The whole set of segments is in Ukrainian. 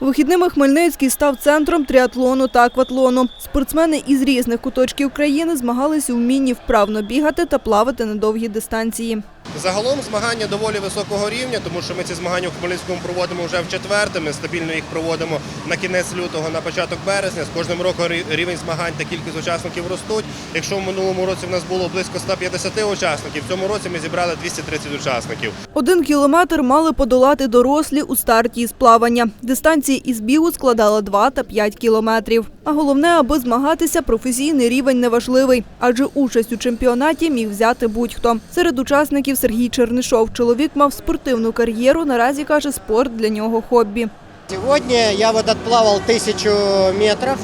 Вихідними Хмельницький став центром тріатлону та акватлону. Спортсмени із різних куточків країни змагалися у вмінні вправно бігати та плавати на довгі дистанції. Загалом змагання доволі високого рівня, тому що ми ці змагання в Хмельницькому проводимо вже в четверте. Ми стабільно їх проводимо на кінець лютого, на початок березня. З кожним роком рівень змагань та кількість учасників ростуть. Якщо в минулому році в нас було близько 150 учасників, в цьому році ми зібрали 230 учасників. Один кілометр мали подолати дорослі у старті із плавання. Дистанції із бігу складала 2 та 5 кілометрів. А головне, аби змагатися, професійний рівень неважливий, адже участь у чемпіонаті міг взяти будь-хто. Серед учасників Сергій Чернишов. Чоловік мав спортивну кар'єру. Наразі каже, спорт для нього хобі. Сегодня я вот отплавал тысячу метров,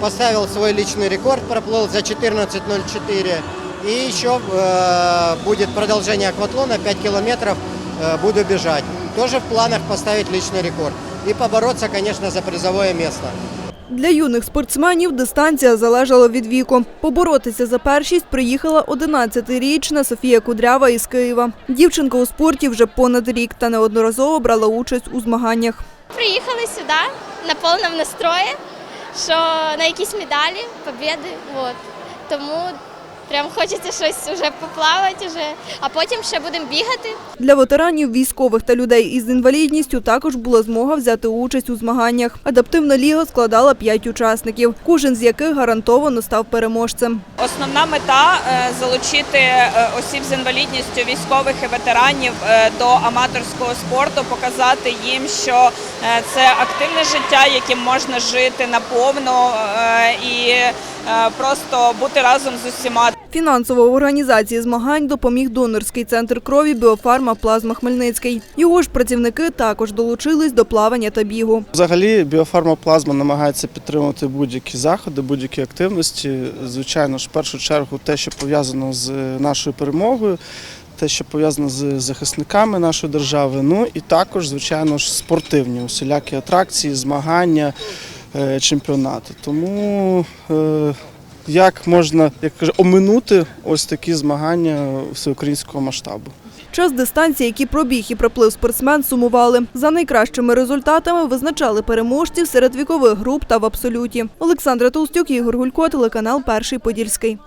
поставил свой личный рекорд, проплыл за 14.04. И еще э, будет продолжение акватлона, 5 километров э, буду бежать. Тоже в планах поставить личный рекорд. И побороться, конечно, за призовое место. Для юних спортсменів дистанція залежала від віку. Поборотися за першість приїхала 11-річна Софія Кудрява із Києва. Дівчинка у спорті вже понад рік та неодноразово брала участь у змаганнях. Приїхали сюди на повному настрої, що на якісь медалі, побіди. От. Тому прям хочеться щось вже поплавати, вже, а потім ще будемо бігати. Для ветеранів, військових та людей із інвалідністю також була змога взяти участь у змаганнях. Адаптивна ліга складала 5 учасників, кожен з яких гарантовано став переможцем. Основна мета е, залучити е, осіб з інвалідністю, військових і ветеранів е, до аматорського спорту, показати їм, що це активне життя, яким можна жити наповно і просто бути разом з усіма. Фінансово в організації змагань допоміг донорський центр крові Біофарма Плазма Хмельницький. Його ж працівники також долучились до плавання та бігу. Взагалі, біофармоплазма намагається підтримувати будь-які заходи, будь-які активності. Звичайно ж, в першу чергу, те, що пов'язано з нашою перемогою, те, що пов'язано з захисниками нашої держави. Ну і також, звичайно ж, спортивні усілякі атракції, змагання, е, чемпіонати. Тому е, як можна як каже, оминути ось такі змагання всеукраїнського масштабу? Час дистанції, які пробіг і проплив спортсмен, сумували. За найкращими результатами визначали переможців серед вікових груп та в абсолюті. Олександра Толстюк, Ігор Гулько, телеканал Перший Подільський.